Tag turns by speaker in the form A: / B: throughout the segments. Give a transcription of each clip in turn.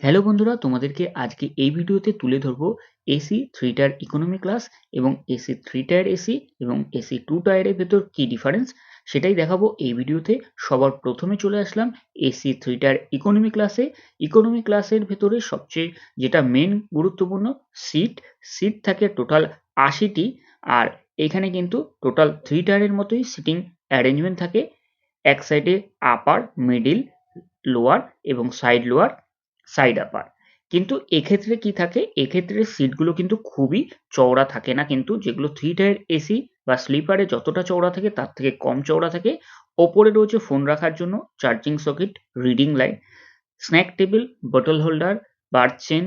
A: Hello বন্ধুরা, তোমাদেরকে আজকে এই ভিডিওতে তুলে ধরবো AC three tier economy class এবং এসি থ্রি টায়ার এসি এবং এসি টু টায়ারের ভেতর কী ডিফারেন্স সেটাই দেখাবো এই ভিডিওতে। সবার প্রথমে চলে আসলাম এসি থ্রি টায়ার ইকোনমি ক্লাসে ইকোনমি ক্লাসের ভেতরে সবচেয়ে যেটা মেন গুরুত্বপূর্ণ সিট সিট থাকে টোটাল আশিটি আর এখানে কিন্তু টোটাল থ্রি টায়ারের মতোই সিটিং অ্যারেঞ্জমেন্ট থাকে। এক সাইডে আপার মিডিল লোয়ার এবং সাইড লোয়ার সাইড আপার কিন্তু এক্ষেত্রে কি থাকে? এক্ষেত্রে সিটগুলো কিন্তু খুবই চওড়া থাকে না কিন্তু যেগুলো থ্রি টায়ার এসি বা স্লিপারে যতটা চওড়া থাকে তার থেকে কম চওড়া থাকে। ওপরে রয়েছে ফোন রাখার জন্য charging socket reading light snack table bottle holder bar chain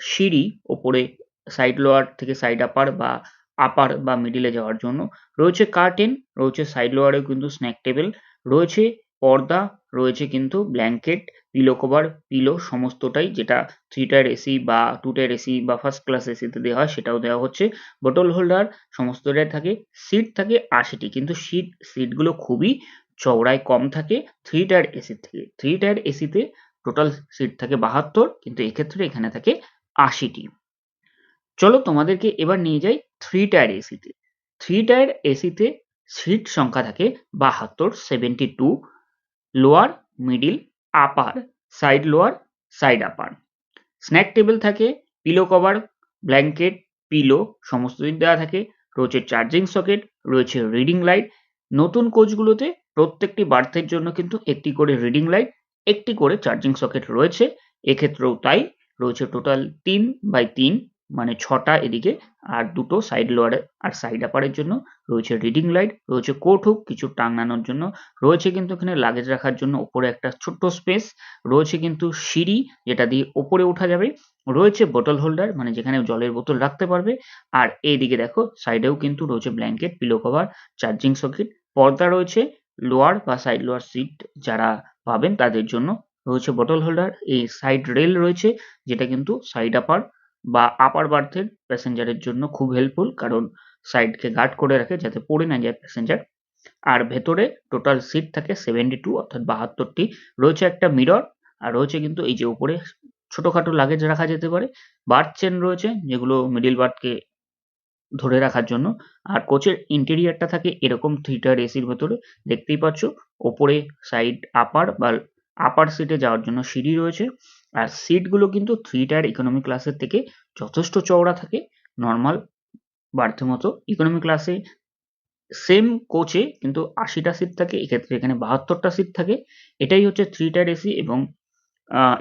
A: সিঁড়ি ওপরে সাইড লোয়ার থেকে সাইড আপার বা আপার বা মিডিলে যাওয়ার জন্য। রয়েছে কার্টেন রয়েছে সাইড লোয়ারেও কিন্তু স্ন্যাক টেবিল রয়েছে পর্দা রয়েছে কিন্তু ব্ল্যাঙ্কেট পিলো কভার পিলো সমস্তটাই যেটা থ্রি টায়ার এসি বা টু টায়ার এসি বা ফার্স্ট ক্লাস এসিতে দেওয়া হয় সেটাও দেওয়া হচ্ছে। বটল হোল্ডার সমস্তটাই থাকে সিট থাকে আশিটি কিন্তু সিট সিটগুলো খুবই চওড়ায় কম থাকে থ্রি টায়ার এসির থেকে। থ্রি টায়ার এসিতে টোটাল সিট থাকে বাহাত্তর, কিন্তু এক্ষেত্রে এখানে থাকে আশিটি। চলো তোমাদেরকে এবার নিয়ে যাই থ্রি টায়ার এসিতে থ্রি টায়ার এসিতে সিট সংখ্যা থাকে বাহাত্তর seventy two lower middle upper side lower side upper snack table থাকে পিলো কভার ব্ল্যাঙ্কেট পিলো সমস্ত দিক দেওয়া থাকে। রয়েছে চার্জিং সকেট রয়েছে রিডিং লাইট নতুন কোচগুলোতে প্রত্যেকটি বার্থের জন্য কিন্তু একটি করে রিডিং লাইট একটি করে চার্জিং সকেট রয়েছে। এক্ষেত্রেও তাই, রয়েছে টোটাল তিন বাই তিন মানে ছটা এদিকে আর দুটো সাইড লোয়ার আর সাইড আপারের জন্য রয়েছে রিডিং লাইট রয়েছে কোট হুক কিছু টাঙানোর জন্য, রয়েছে কিন্তু এখানে লাগেজ রাখার জন্য ওপরে একটা ছোট্ট স্পেস রয়েছে কিন্তু সিঁড়ি যেটা দিয়ে ওপরে ওঠা যাবে, রয়েছে বোতল হোল্ডার মানে যেখানে জলের বোতল রাখতে পারবে, আর এইদিকে দেখো সাইডেও কিন্তু রয়েছে blanket pillow cover charging socket পর্দা রয়েছে লোয়ার বা সাইড লোয়ার সিট যারা পাবেন তাদের জন্য রয়েছে বোতল হোল্ডার এই সাইড রেল রয়েছে যেটা কিন্তু সাইড আপার বা আপার বার্থের প্যাসেঞ্জারের জন্য খুব হেল্পফুল কারণ সাইডকে গার্ড করে রাখে যাতে পড়ে না যায় প্যাসেঞ্জার আর ভেতরে টোটাল সিট থাকে সেভেন্টি টু অর্থাৎ বাহাত্তরটি রয়েছে একটা মিরর আর রয়েছে কিন্তু এই যে উপরে ছোটোখাটো লাগেজ রাখা যেতে পারে বার্থ চেন রয়েছে যেগুলো মিডিল বার্থকে ধরে রাখার জন্য আর কোচের ইন্টেরিয়ারটা থাকে এরকম থ্রিটার এসির ভেতরে দেখতেই পাচ্ছ। ওপরে সাইড আপার বা আপার সিটে যাওয়ার জন্য সিঁড়ি রয়েছে আর সিটগুলো কিন্তু থ্রি টায়ার ইকোনমি ক্লাসের থেকে যথেষ্ট চওড়া থাকে নর্মাল বার্থের মতো ইকোনমি ক্লাসে সেম কোচে কিন্তু আশিটা সিট থাকে, এক্ষেত্রে এখানে বাহাত্তরটা সিট থাকে। এটাই হচ্ছে থ্রি টায়ার এসি এবং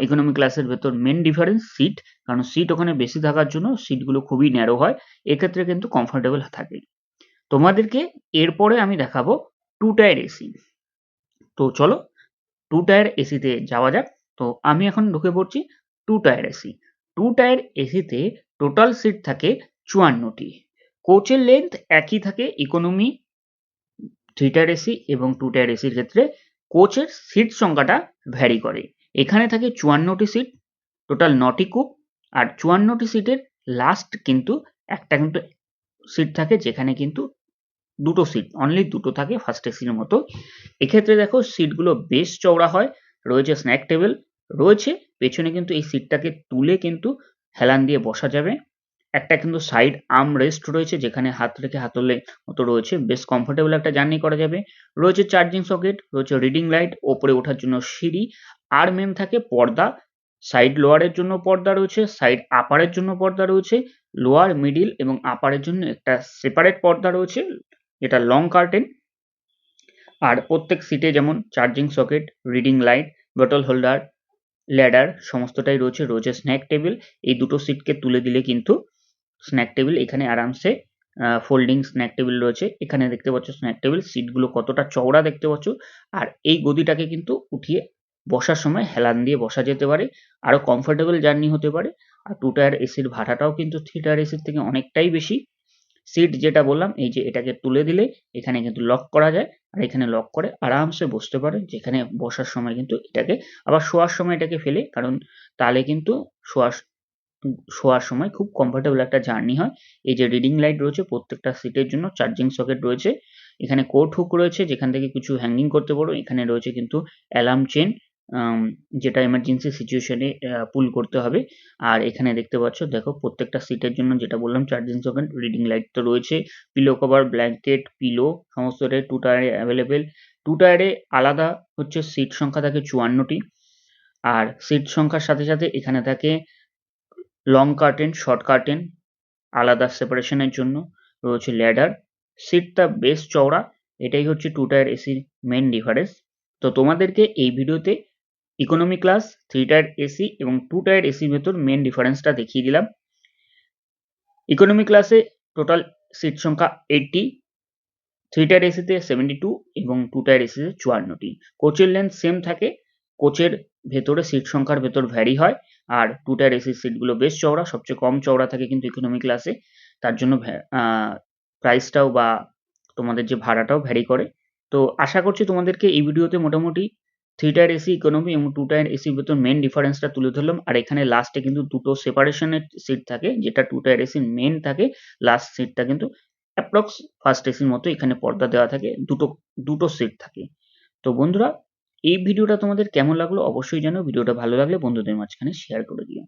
A: ইকোনমি ক্লাসের ভেতর মেন ডিফারেন্স সিট কারণ সিট ওখানে বেশি থাকার জন্য সিটগুলো খুবই ন্যারো হয়, এক্ষেত্রে কিন্তু কমফোর্টেবল থাকে। তোমাদেরকে এরপরে আমি দেখাবো টু টায়ার এসি তো চলো টু টায়ার এসিতে যাওয়া যাক। তো আমি এখন ঢুকে পড়ছি two tier AC two tier এসিতে টোটাল সিট থাকে চুয়ান্নটি। কোচের লেন্থ একই থাকে ইকোনমি থ্রি টায়ার এসি এবং টু টায়ার এসির ক্ষেত্রে কোচের সিট সংখ্যাটা ভ্যারি করে। এখানে থাকে চুয়ান্নটি সিট টোটাল নটি কুপ আর চুয়ান্নটি সিটের লাস্ট কিন্তু একটা কিন্তু সিট থাকে যেখানে কিন্তু দুটো সিট অনলি দুটো থাকে ফার্স্ট এসির মতো। এক্ষেত্রে দেখো সিটগুলো বেশ চওড়া হয়, রয়েছে স্ন্যাক টেবিল রয়েছে, পেছনে কিন্তু এই সিটটাকে তুলে কিন্তু হেলান দিয়ে বসা যাবে। একটা কিন্তু সাইড আর্ম রেস্ট রয়েছে, যেখানে হাত রেখে হাতলে মতো রয়েছে, বেশ কমফোর্টেবল একটা জার্নি করা যাবে। রয়েছে চার্জিং সকেট রয়েছে রিডিং লাইট ওপরে ওঠার জন্য সিঁড়ি, আর মেন থাকে পর্দা। সাইড লোয়ারের জন্য পর্দা রয়েছে সাইড আপারের জন্য পর্দা রয়েছে লোয়ার মিডিল এবং আপারের জন্য একটা সেপারেট পর্দা রয়েছে, যেটা লং কার্টেন আর প্রত্যেক সিটে যেমন charging socket reading light bottle holder ladder সমস্তটাই রয়েছে রয়েছে স্ন্যাক টেবিল এই দুটো সিটকে তুলে দিলে কিন্তু স্ন্যাক টেবিল এখানে আরামসে ফোল্ডিং স্ন্যাক টেবিল রয়েছে। এখানে দেখতে পাচ্ছ স্ন্যাক টেবিল সিটগুলো কতটা চওড়া দেখতে পাচ্ছ। আর এই গদিটাকে কিন্তু উঠিয়ে বসার সময় হেলান দিয়ে বসা যেতে পারে। আরও কমফোর্টেবল জার্নি হতে পারে। আর টু টায়ার এসির ভাড়াটাও কিন্তু থ্রি টায়ার এসির থেকে অনেকটাই বেশি। সিট যেটা বললাম, এই যে এটাকে তুলে দিলে এখানে কিন্তু লক করা যায়। আর এখানে লক করে আরামসে বসতে পারে। যেখানে বসার সময় কিন্তু এটাকে আবার শোয়ার সময় এটাকে ফেলে, কারণ তাহলে কিন্তু শোয়ার শোয়ার সময় খুব কমফোর্টেবল একটা জার্নি হয়। এই যে রিডিং লাইট রয়েছে, প্রত্যেকটা সিটের জন্য চার্জিং সকেট রয়েছে। এখানে কোট হুক রয়েছে, যেখান থেকে কিছু হ্যাঙ্গিং করতে পারো। এখানে রয়েছে কিন্তু অ্যালার্ম চেন যেটা এমার্জেন্সি সিচুয়েশনে পুল করতে হবে। আর এখানে দেখতে পাচ্ছ, দেখো, প্রত্যেকটা সিটের জন্য যেটা বললাম চার্জিং সকেট রিডিং লাইট তো রয়েছে। পিলো কভার ব্ল্যাঙ্কেট পিলো সমস্ত টু টায়ারে অ্যাভেলেবেল টু টায়ারে আলাদা হচ্ছে সিট সংখ্যা থাকে চুয়ান্নটি। আর সিট সংখ্যার সাথে সাথে এখানে থাকে লং কার্টেন শর্ট কার্টেন আলাদা সেপারেশনের জন্য রয়েছে ল্যাডার সিটটা বেশ চওড়া, এটাই হচ্ছে টু টায়ার এসির মেন ডিফারেন্স তো তোমাদেরকে এই ভিডিওতে economy class three tier AC এবং টু টায়ার এসির ভেতর মেন ডিফারেন্সটা দেখিয়ে দিলাম। ইকোনমি ক্লাসে টোটাল সিট সংখ্যা এইটটি থ্রি টায়ার এসিতে সেভেন্টি টু এবং টু টায়ার এসিতে চুয়ান্নটি। কোচের লেন্থ সেম থাকে কোচের ভেতরে সিট সংখ্যার ভেতর ভ্যারি হয়, আর টু টায়ার এসির সিটগুলো বেশ চওড়া, সবচেয়ে কম চওড়া থাকে কিন্তু ইকোনমি ক্লাসে তার জন্য প্রাইসটাও বা তোমাদের যে ভাড়াটাও ভ্যারি করে। তো আশা করছি তোমাদেরকে এই ভিডিওতে মোটামুটি থ্রি টায়ার এসি ইকোনমি এবং টু টায়ার এসির ভেতর মেন ডিফারেন্সটা তুলে ধরলাম। আর এখানে লাস্টে কিন্তু দুটো সেপারেশনের সিট থাকে, যেটা টু টায়ার এসির মেন থাকে লাস্ট সিটটা কিন্তু অ্যাপ্রক্স ফার্স্ট এসির মতো এখানে পর্দা দেওয়া থাকে, দুটো দুটো সিট থাকে। তো বন্ধুরা, এই ভিডিওটা তোমাদের কেমন লাগল অবশ্যই জানো ভিডিওটা ভালো লাগলে বন্ধুদের মাঝখানে শেয়ার করে দিও।